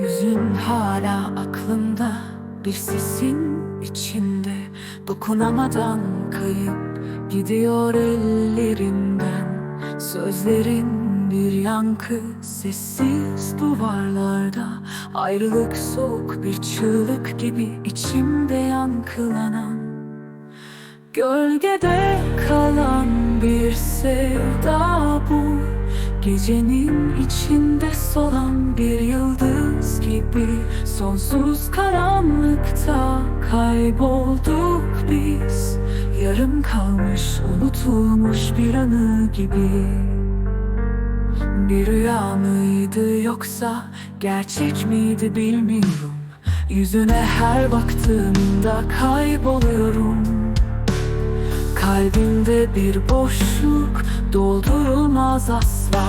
Yüzün hala aklımda Bir sesin içinde. Dokunamadan kayıp Gidiyor ellerimden Sözlerin bir yankı Sessiz duvarlarda. Ayrılık soğuk bir çığlık gibi içimde yankılanan. Gölgede kalan bir sevda bu Gecenin içinde solan bir yıldız gibi Sonsuz karanlıkta kaybolduk biz. Yarım kalmış unutulmuş bir anı gibi. Bir rüya mıydı yoksa gerçek miydi bilmiyorum. Yüzüne her baktığımda kayboluyorum Kalbimde bir boşluk doldurulmaz asla.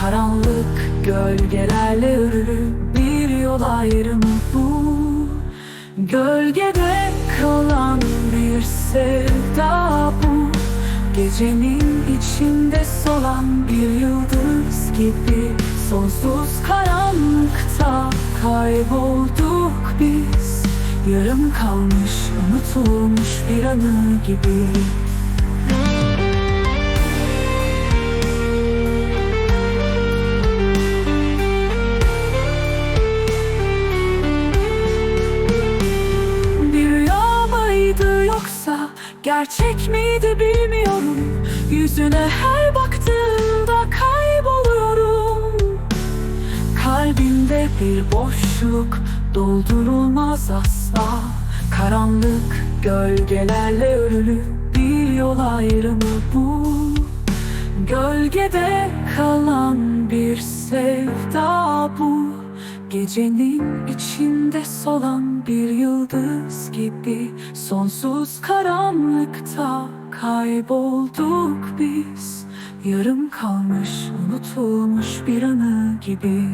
Karanlık gölgelerle örülü bir yol ayrımı bu. Gölgede kalan bir sevda bu. Gecenin içinde solan bir yıldız gibi Sonsuz karanlıkta kaybolduk biz Yarım kalmış unutulmuş bir anı gibi. Bir rüya mıydı yoksa gerçek miydi bilmiyorum. Yüzüne her baktığımda kayboluyorum. Kalbimde bir boşluk doldurulmaz asla. Karanlık gölgelerle örülü bir yol ayrımı bu. Gölgede kalan bir sevda bu. Gecenin içinde solan bir yıldız gibi Sonsuz karanlıkta kaybolduk biz. Yarım kalmış unutulmuş bir anı gibi.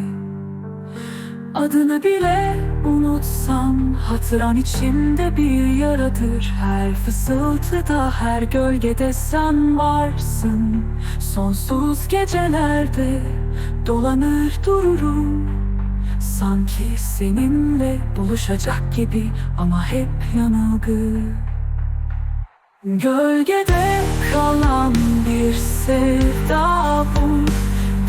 Adını bile unutsam Hatıran içimde bir yaradır. Her fısıltıda her gölgede sen varsın. Sonsuz gecelerde dolanır dururum. Sanki seninle buluşacak gibi ama hep yanılgı. Gölgede kalan bir sevda bu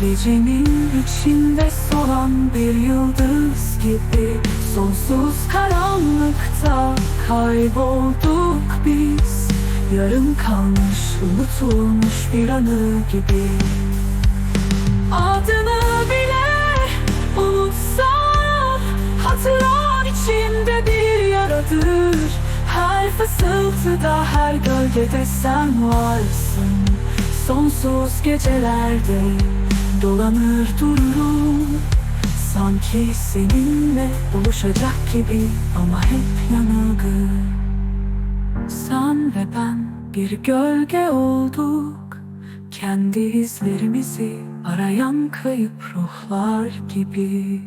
Gecenin içinde solan bir yıldız gibi Sonsuz karanlıkta kaybolduk biz. Yarım kalmış unutulmuş bir anı gibi. Adını bile unutsam Hatıran içinde bir yaradır. Her fısıltıda her gölgede sen varsın. Sonsuz gecelerde dolanır dururum. Sanki seninle buluşacak gibi ama hep yanılgı. Sen ve ben bir gölge olduk. Kendi izlerimizi arayan kayıp ruhlar gibi